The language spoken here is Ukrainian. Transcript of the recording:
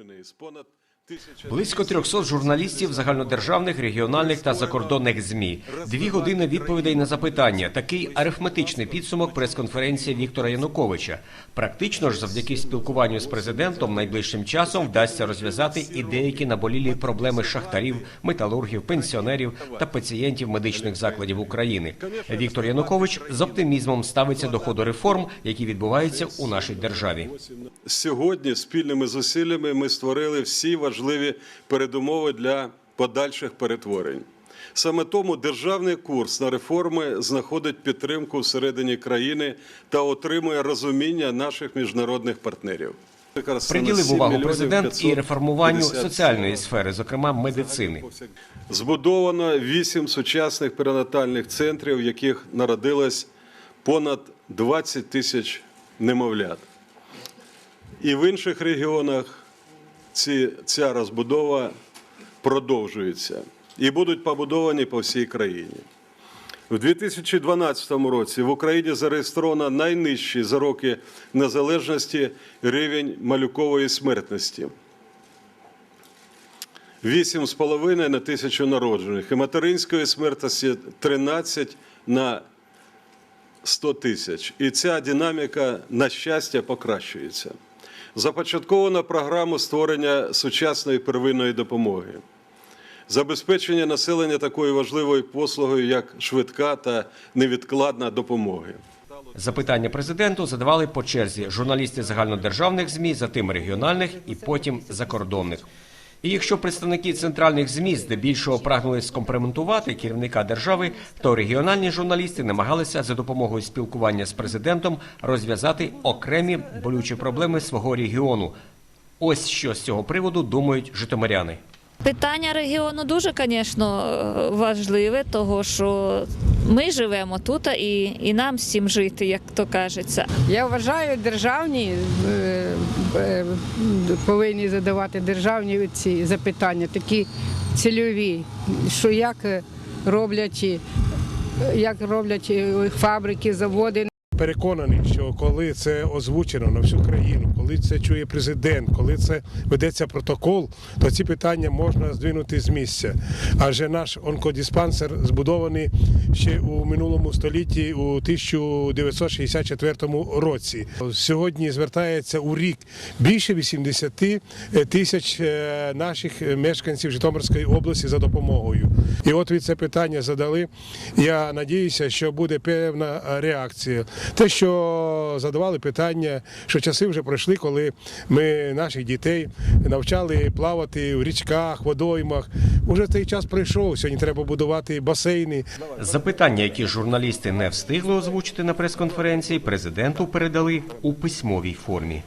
površine ispod Близько 300 журналістів загальнодержавних, регіональних та закордонних змі. Дві години відповідей на запитання. Такий арифметичний підсумок прес-конференції Віктора Януковича. Практично ж, завдяки спілкуванню з президентом, найближчим часом вдасться розв'язати і деякі наболілі проблеми шахтарів, металургів, пенсіонерів та пацієнтів медичних закладів України. Віктор Янукович з оптимізмом ставиться до ходу реформ, які відбуваються у нашій державі. Сьогодні спільними зусиллями ми створили всі важливі передумови для подальших перетворень. Саме тому державний курс на реформи знаходить підтримку всередині країни та отримує розуміння наших міжнародних партнерів. Приділив увагу президент і реформуванню соціальної сфери, зокрема медицини. Збудовано вісім сучасних перинатальних центрів, в яких народилось понад 20 тисяч немовлят. І в інших регіонах ці, ця розбудова продовжується і будуть побудовані по всій країні. У 2012 році в Україні зареєстровано найнижчий за роки незалежності рівень малюкової смертності. 8,5 на тисячу народжених і материнської смертності 13 на 100 тисяч. І ця динаміка, на щастя, покращується. Започатковано програму створення сучасної первинної допомоги, забезпечення населення такою важливою послугою, як швидка та невідкладна допомога. Запитання президенту задавали по черзі журналісти загальнодержавних змі, затим регіональних і потім закордонних. І якщо представники центральних змі здебільшого прагнули скомпроментувати керівника держави, то регіональні журналісти намагалися за допомогою спілкування з президентом розв'язати окремі болючі проблеми свого регіону. Ось що з цього приводу думають житомиряни. Питання регіону дуже, звісно, важливе, того що ми живемо тут і, і нам всім жити, як то кажеться. Я вважаю, державні е, е, повинні задавати державні ці запитання, такі цільові, що як е, роблять, як роблять фабрики, заводи. Переконаний, що коли це озвучено на всю країну, коли це чує президент, коли це ведеться протокол, то ці питання можна здвинути з місця. Адже наш онкодиспансер збудований ще у минулому столітті у 1964 році. Сьогодні звертається у рік більше 80 тисяч е, наших мешканців Житомирської області за допомогою. І от ви це питання задали. Я надіюся, що буде певна реакція. Те, що задавали питання, що часи вже пройшли, коли ми наших дітей навчали плавати в річках, водоймах. Уже цей час пройшов. Сьогодні треба будувати басейни. Запитання, які журналісти не встигли озвучити на прес-конференції, президенту передали у письмовій формі.